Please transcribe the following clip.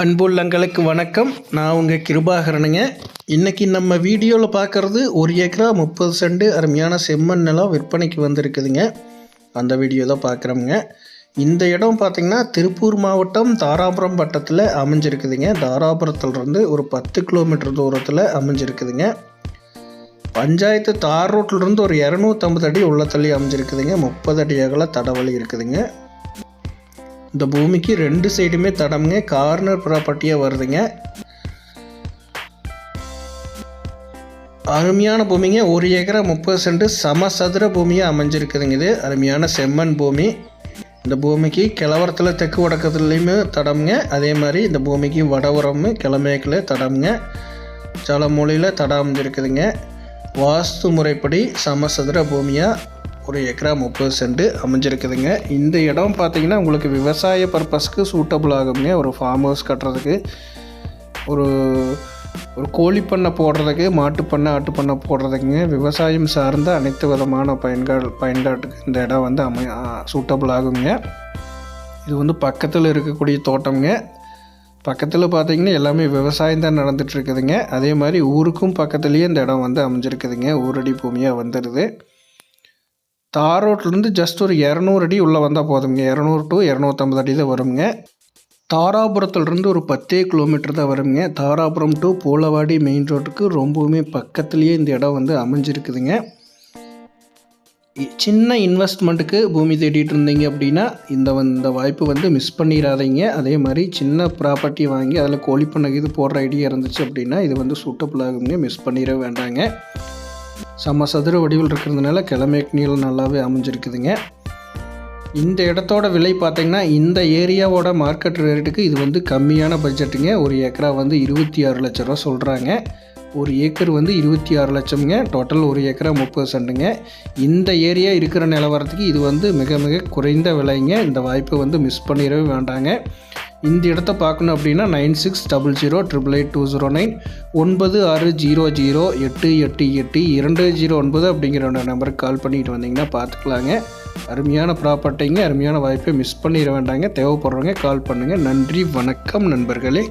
அன்புள்ளங்களுக்கு வணக்கம். நான் உங்கள் கிருபாகரனுங்க. இன்றைக்கி நம்ம வீடியோவில் பார்க்குறது ஒரு ஏக்கரா முப்பது செண்டு அருமையான செம்மண் நிலம் விற்பனைக்கு வந்திருக்குதுங்க. அந்த வீடியோ தான் பார்க்குறோமுங்க இந்த இடம் பார்த்திங்கன்னா திருப்பூர் மாவட்டம் தாராபுரம் பட்டத்தில் அமைஞ்சிருக்குதுங்க. தாராபுரத்துலேருந்து ஒரு பத்து கிலோமீட்டர் தூரத்தில் அமைஞ்சிருக்குதுங்க. பஞ்சாயத்து தார் ரோட்லேருந்து ஒரு இரநூத்தம்பது அடி உள்ள தள்ளி அமைஞ்சிருக்குதுங்க. முப்பது அடி அகல தடவழி இருக்குதுங்க. இந்த பூமிக்கு ரெண்டு சைடுமே தடம்ங்க. கார்னர் ப்ராப்பர்ட்டியாக வருதுங்க. அருமையான பூமிங்க. ஒரு ஏக்கரா முப்பது சென்ட் சமசதுர பூமியாக அமைஞ்சிருக்குதுங்க இது. அருமையான செம்மண் பூமி. இந்த பூமிக்கு கிழவரத்தில் தெற்கு வடக்கத்துலேயுமே தடம்ங்க. அதே மாதிரி இந்த பூமிக்கு வடவுரம் கிழமேக்கில் தடம்ங்க. ஜலமூலையில் தடம் அமைஞ்சிருக்குதுங்க. வாஸ்து முறைப்படி சமசதுர பூமியாக ஒரு ஏக்கரா முப்பது சென்ட் அமைஞ்சிருக்குதுங்க. இந்த இடம் பார்த்தீங்கன்னா உங்களுக்கு விவசாய பர்பஸ்க்கு சூட்டபுள் ஆகுங்க ஒரு ஃபார்ம் ஹவுஸ் கட்டுறதுக்கு ஒரு ஒரு கோழி பண்ணை போடுறதுக்கு மாட்டு பண்ணை ஆட்டு பண்ணை போடுறதுக்குங்க. விவசாயம் சார்ந்த அனைத்து விதமான பயன்கள் பயன்பாட்டுக்கு இந்த இடம் வந்து அமை சூட்டபுள் ஆகுங்க. இது வந்து பக்கத்தில் இருக்கக்கூடிய தோட்டம்ங்க. பக்கத்தில் பார்த்தீங்கன்னா எல்லாமே விவசாயம் தான் நடந்துகிட்ருக்குதுங்க அதே மாதிரி ஊருக்கும் பக்கத்துலேயே இந்த இடம் வந்து அமைஞ்சிருக்குதுங்க. ஊரடி பூமியாக வந்துடுது தார் ரோட்லேருந்து ஜஸ்ட் ஒரு இரநூறு அடி உள்ளே வந்தால் போதுங்க இரநூறு டு இரநூத்தம்பது அடி தான் வருங்க தாராபுரத்துலேருந்து ஒரு பத்தே கிலோமீட்டர் தான் வருங்க தாராபுரம் டு போலவாடி மெயின் ரோட்டுக்கு ரொம்பவுமே பக்கத்துலேயே இந்த இடம் வந்து அமைஞ்சிருக்குதுங்க. சின்ன இன்வெஸ்ட்மெண்ட்டுக்கு பூமி தேடிட்டு இருந்தீங்க அப்படின்னா இந்த இந்த வாய்ப்பு வந்து மிஸ் பண்ணிடாதீங்க. அதே மாதிரி சின்ன ப்ராப்பர்ட்டி வாங்கி அதில் கோழி பண்ணை இது போடுற ஐடியா இருந்துச்சு அப்படின்னா இது வந்து சூட்டபுள் ஆகுங்க மிஸ் பண்ணிட வேண்டாங்க. செம்ம சதுர வடிவில் இருக்கிறதுனால கிழமைக்கு நீளம் நல்லாவே அமைஞ்சிருக்குதுங்க. இந்த இடத்தோட விலை பார்த்திங்கன்னா இந்த ஏரியாவோட மார்க்கெட் ரேட்டுக்கு இது வந்து கம்மியான பட்ஜெட்டுங்க ஒரு ஏக்கரா வந்து இருபத்தி ஆறு லட்ச ரூபா சொல்கிறாங்க ஒரு ஏக்கர் வந்து இருபத்தி ஆறு லட்சம்ங்க. டோட்டல் ஒரு ஏக்கரா முப்பது சென்ட்டுங்க. இந்த ஏரியா இருக்கிற நிலவரத்துக்கு இது வந்து மிக மிக குறைந்த விலைங்க. இந்த வாய்ப்பை வந்து மிஸ் பண்ணிடவே வேண்டாங்க. இந்த இடத்த பார்க்கணும் அப்படின்னா nine six double zero triple eight two zero nine ஒன்பது ஆறு ஜீரோ ஜீரோ எட்டு எட்டு எட்டு இரண்டு ஜீரோ ஒன்பது அப்படிங்கிற நம்பருக்கு கால் பண்ணிட்டு வந்தீங்கன்னா பார்த்துக்கலாங்க. அருமையான ப்ராப்பர்ட்டிங்க அருமையான வாய்ப்பை மிஸ் பண்ணிட வேண்டாங்க. தேவைப்படுறவங்க கால் பண்ணுங்கள் நன்றி வணக்கம் நண்பர்களே.